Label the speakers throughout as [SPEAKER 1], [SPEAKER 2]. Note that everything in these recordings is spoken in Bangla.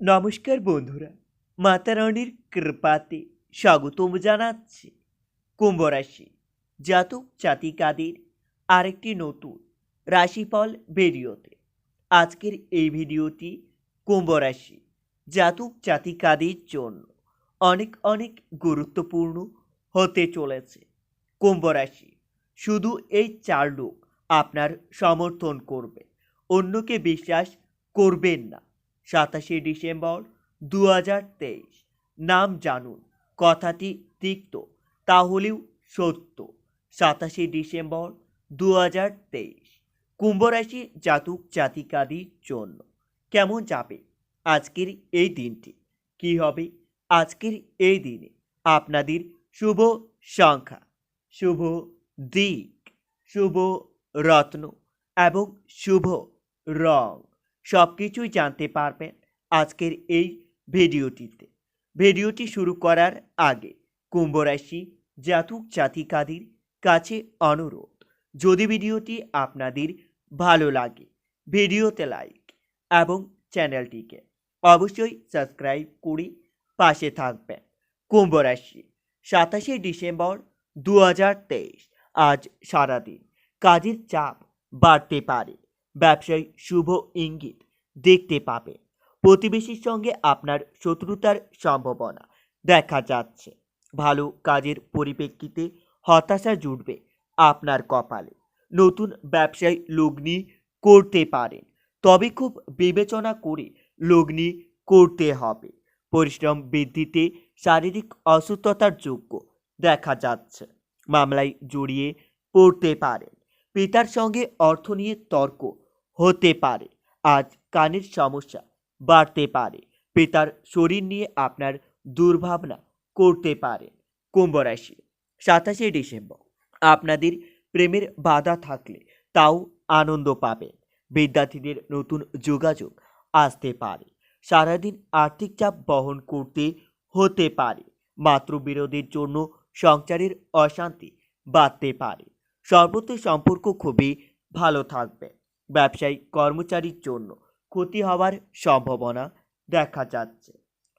[SPEAKER 1] নমস্কার বন্ধুরা, মাতা রানীর কৃপাতে স্বাগতম জানাচ্ছি কুম্ভ রাশি জাতক জাতিকাদের আরেকটি নতুন রাশিফল ভিডিওতে। আজকের এই ভিডিওটি কুম্ভ রাশি জাতক জাতিকাদের জন্য অনেক অনেক গুরুত্বপূর্ণ হতে চলেছে। কুম্ভ রাশি শুধু এই চার লোক আপনার সমর্থন করবে, অন্যকে বিশ্বাস করবেন না। সাতাশে ডিসেম্বর দু হাজার তেইশ। নাম জানুন। কথাটি তিক্ত, তাহলেও সত্য। সাতাশে ডিসেম্বর দু হাজার তেইশ কুম্ভরাশি জাতক জাতিকাদির জন্য কেমন যাবে আজকের এই দিনটি? কি হবে আজকের এই দিনে? আপনাদের শুভ সংখ্যা, শুভ দিক, শুভ রত্ন এবং শুভ রং। সব কিছুই জানতে পারবেন আজকের এই ভিডিওটিতে। ভিডিওটি শুরু করার আগে কুম্ভ রাশি জাতক জাতিকাদের কাছে অনুরোধ, যদি ভিডিওটি আপনাদের ভালো লাগে, ভিডিওতে লাইক এবং চ্যানেলটিকে অবশ্যই সাবস্ক্রাইব করে পাশে থাকবেন। কুম্ভ রাশি, সাতাশে ডিসেম্বর দু হাজার তেইশ, আজ সারাদিন কাজের চাপ বাড়তে পারে। ব্যবসায় শুভ ইঙ্গিত দেখতে পাবে। প্রতিবেশীর সঙ্গে আপনার শত্রুতার সম্ভাবনা দেখা যাচ্ছে। ভালো কাজের পরিপ্রেক্ষিতে হতাশা জুটবে আপনার কপালে। নতুন ব্যবসায় লগ্নি করতে পারেন, তবে খুব বিবেচনা করে লগ্নি করতে হবে। পরিশ্রম বৃদ্ধিতে শারীরিক অসুস্থতার যোগ্য দেখা যাচ্ছে। মামলায় জড়িয়ে পড়তে পারেন। পিতার সঙ্গে অর্থ নিয়ে তর্ক হতে পারে। আজ কানের সমস্যা বাড়তে পারে। পিতার শরীর নিয়ে আপনার দুর্ভাবনা করতে পারে। কুম্ভ রাশি, সাতাশে ডিসেম্বর। আপনাদের প্রেমের বাধা থাকলে তাও আনন্দ পাবেন। বিদ্যার্থীদের নতুন যোগাযোগ আসতে পারে। সারাদিন আর্থিক চাপ বহন করতে হতে পারে। মাতৃবিরোধের জন্য সংসারের অশান্তি বাড়তে পারে। সর্বত্র সম্পর্ক খুবই ভালো থাকবে। ব্যবসায়িক কর্মচারীর জন্য ক্ষতি হওয়ার সম্ভাবনা দেখা যাচ্ছে।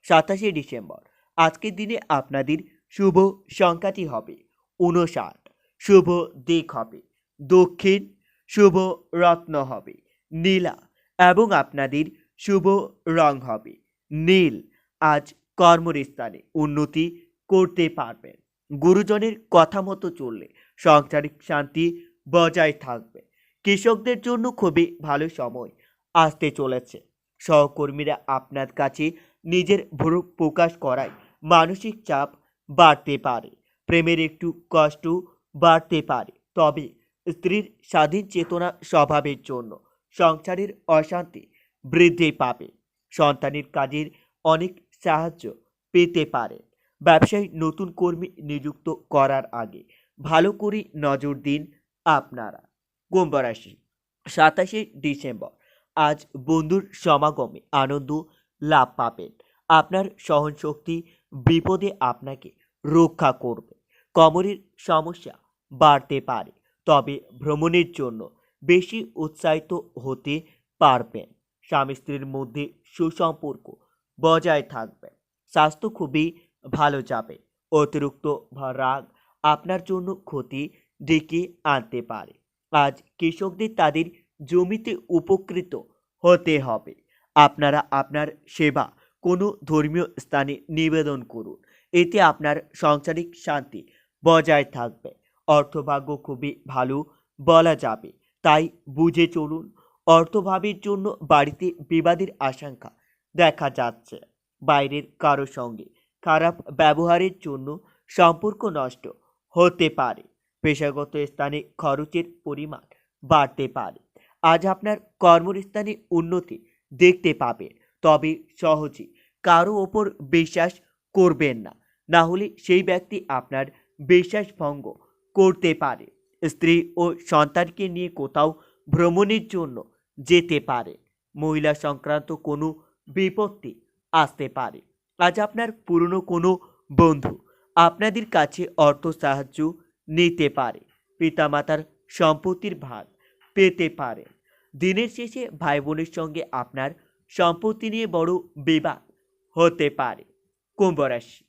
[SPEAKER 1] সাতাশে ডিসেম্বর, আজকের দিনে আপনাদের শুভ সংখ্যাটি হবে উনষাট শুভ দিক হবে দক্ষিণ, শুভ রত্ন হবে নীলা এবং আপনাদের শুভ রং হবে নীল। আজ কর্মস্থানে উন্নতি করতে পারবেন। গুরুজনের কথা মতো চললে সংসারিক শান্তি বজায় থাকবে। কৃষকদের জন্য খুবই ভালো সময় আসতে চলেছে। সহকর্মীরা আপনার কাছে নিজের ভ্রু প্রকাশ করায় মানসিক চাপ বাড়তে পারে, প্রেমের একটু কষ্ট বাড়তে পারে। তবে স্ত্রীর স্বাধীন চেতনা স্বভাবের জন্য সংসারের অশান্তি বৃদ্ধি পাবে। সন্তানের কাজের অনেক সাহায্য পেতে পারে। ব্যবসায় নতুন কর্মী নিযুক্ত করার আগে ভালো করে নজর দিন আপনারা। কুম্ভ রাশি সাতাশে ডিসেম্বর। আজ বন্ধুর সমাগমে আনন্দ লাভ পাবেন। আপনার সহনশক্তি বিপদে আপনাকে রক্ষা করবে। কোমরের সমস্যা বাড়তে পারে, তবে ভ্রমণের জন্য বেশি উৎসাহিত হতে পারবেন। স্বামী স্ত্রীর মধ্যে সুসম্পর্ক বজায় থাকবে। স্বাস্থ্য খুবই ভালো যাবে। অতিরিক্ত রাগ আপনার জন্য ক্ষতি ডেকে আনতে পারে। আজ কৃষকদের তাদের জমিতে উপকৃত হতে হবে। আপনারা আপনার সেবা কোনো ধর্মীয় স্থানে নিবেদন করুন। এতে আপনার সাংসারিক শান্তি বজায় থাকবে। অর্থভাগ্য খুবই ভালো বলা যাবে। তাই বুঝে চলুন, অর্থভাবের জন্য বাড়িতে বিবাদের আশঙ্কা দেখা যাচ্ছে। বাইরের কারও সঙ্গে খারাপ ব্যবহারের জন্য সম্পর্ক নষ্ট হতে পারে। পেশাগত স্থানে খরচের পরিমাণ বাড়তে পারে। আজ আপনার কর্মস্থানে উন্নতি দেখতে পাবেন তবে সহজে কারও ওপর বিশ্বাস করবেন না। না হলে সেই ব্যক্তি আপনার বিশ্বাস ভঙ্গ করতে পারে। স্ত্রী ও সন্তানকে নিয়ে কোথাও ভ্রমণের জন্য যেতে পারে। মহিলা সংক্রান্ত কোনো বিপত্তি আসতে পারে। আজ আপনার পুরনো কোনো বন্ধু আপনাদের কাছে অর্থ সাহায্য নিতে পারে। পিতামাতার সম্পত্তির ভাগ পেতে পারে। দিনের শেষে ভাই বোনের সঙ্গে আপনার সম্পত্তি নিয়ে বড় বিবাদ হতে পারে। কুম্ভ রাশি,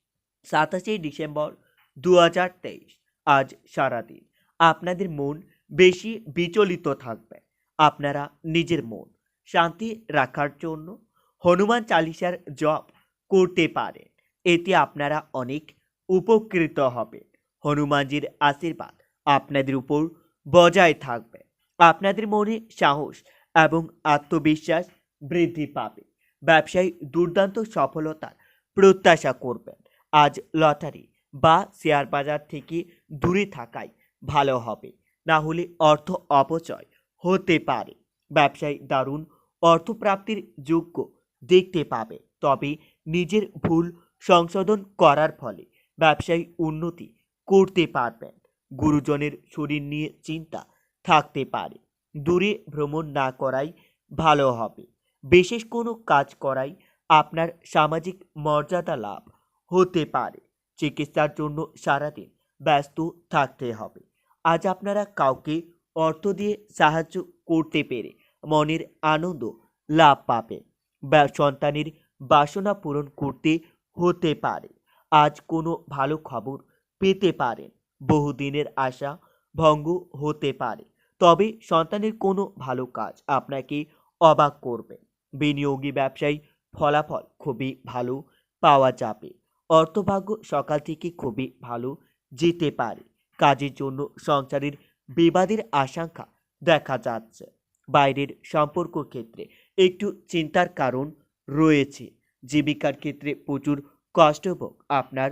[SPEAKER 1] সাতাশে ডিসেম্বর দু হাজার তেইশ, আজ সারাদিন। আপনাদের মন বেশি বিচলিত থাকবে। আপনারা নিজের মন শান্তি রাখার জন্য হনুমান চালিসার জপ করতে পারেন। এতে আপনারা অনেক উপকৃত হবে হনুমানজির আশীর্বাদ আপনাদের উপর বজায় থাকবে। আপনাদের মনে সাহস এবং আত্মবিশ্বাস বৃদ্ধি পাবে। ব্যবসায়ী দুর্দান্ত সফলতার প্রত্যাশা করবেন। আজ লটারি বা শেয়ার বাজার থেকে দূরে থাকাই ভালো হবে। না হলে অর্থ অপচয় হতে পারে। ব্যবসায়ী দারুণ অর্থপ্রাপ্তির যোগ্য দেখতে পাবে। তবে নিজের ভুল সংশোধন করার ফলে ব্যবসায়ী উন্নতি করতে পারবেন। গুরুজনের শরীর নিয়ে চিন্তা থাকতে পারে। দূরে ভ্রমণ না করাই ভালো হবে। বিশেষ কোনো কাজ করাই আপনার সামাজিক মর্যাদা লাভ হতে পারে। চিকিৎসার জন্য সারাদিন ব্যস্ত থাকতে হবে। আজ আপনারা কাউকে অর্থ দিয়ে সাহায্য করতে পেরে মনের আনন্দ লাভ পাবেন। বা সন্তানের বাসনা পূরণ করতে হতে পারে। আজ কোনো ভালো খবর পেতে পারেন বহুদিনের আশা ভঙ্গ হতে পারে। তবে সন্তানের কোনো ভালো কাজ আপনাকে অবাক করবে। বিনিয়োগী ব্যবসায়ী ফলাফল খুবই ভালো পাওয়া যাবে। অর্থভাগ্য সকাল থেকে খুবই ভালো যেতে পারে। কাজের জন্য সংসারের বিবাদের আশঙ্কা দেখা যাচ্ছে। বাইরের সম্পর্ক ক্ষেত্রে একটু চিন্তার কারণ রয়েছে। জীবিকার ক্ষেত্রে প্রচুর কষ্টভোগ আপনার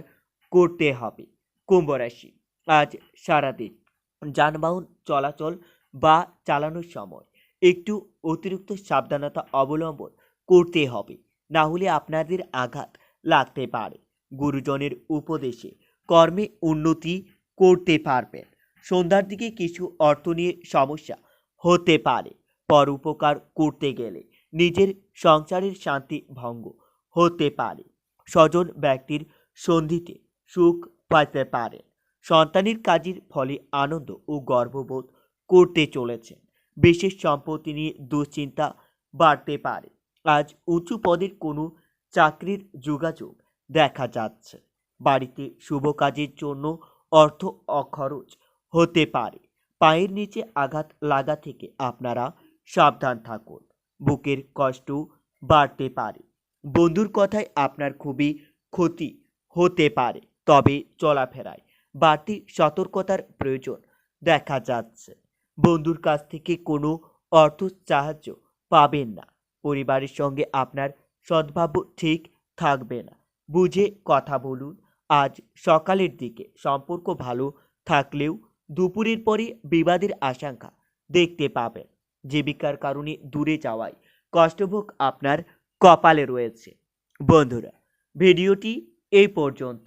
[SPEAKER 1] করতে হবে। কুম্ভ রাশি। আজ সারাদিন যানবাহন চলাচল বা চালানোর সময় একটু অতিরিক্ত সাবধানতা অবলম্বন করতে হবে। না হলে আপনাদের আঘাত লাগতে পারে। গুরুজনের উপদেশে কর্মে উন্নতি করতে পারবেন। সন্ধ্যার দিকে কিছু অর্থ নিয়ে সমস্যা হতে পারে। পর উপকার করতে গেলে নিজের সংসারের শান্তি ভঙ্গ হতে পারে। স্বজন ব্যক্তির সন্ধিতে সুখ পাইতে পারে। সন্তানের কাজের ফলে আনন্দ ও গর্ববোধ করতে চলেছেন বিশেষ সম্পত্তি নিয়ে দুশ্চিন্তা বাড়তে পারে। আজ উঁচু পদের কোনো চাকরির যোগাযোগ দেখা যাচ্ছে। বাড়িতে শুভ কাজের জন্য অর্থ অখরচ হতে পারে। পায়ের নিচে আঘাত লাগা থেকে আপনারা সাবধান থাকুন। বুকের কষ্ট বাড়তে পারে। বন্ধুর কথায় আপনার খুবই ক্ষতি হতে পারে। তবে চলাফেরায় বাড়তি সতর্কতার প্রয়োজন দেখা যাচ্ছে। বন্ধুর কাছ থেকে কোনো অর্থ সাহায্য পাবেন না। পরিবারের সঙ্গে আপনার সদ্ভাব্য ঠিক থাকবে না। বুঝে কথা বলুন। আজ সকালের দিকে সম্পর্ক ভালো থাকলেও দুপুরের পরে বিবাদের আশঙ্কা দেখতে পাবেন। জীবিকার কারণে দূরে যাওয়ায় কষ্টভোগ আপনার কপালে রয়েছে। বন্ধুরা, ভিডিওটি এই পর্যন্ত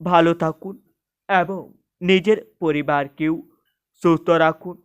[SPEAKER 1] ভালো থাকুন এবং নিজের পরিবারকেও সুস্থ রাখুন।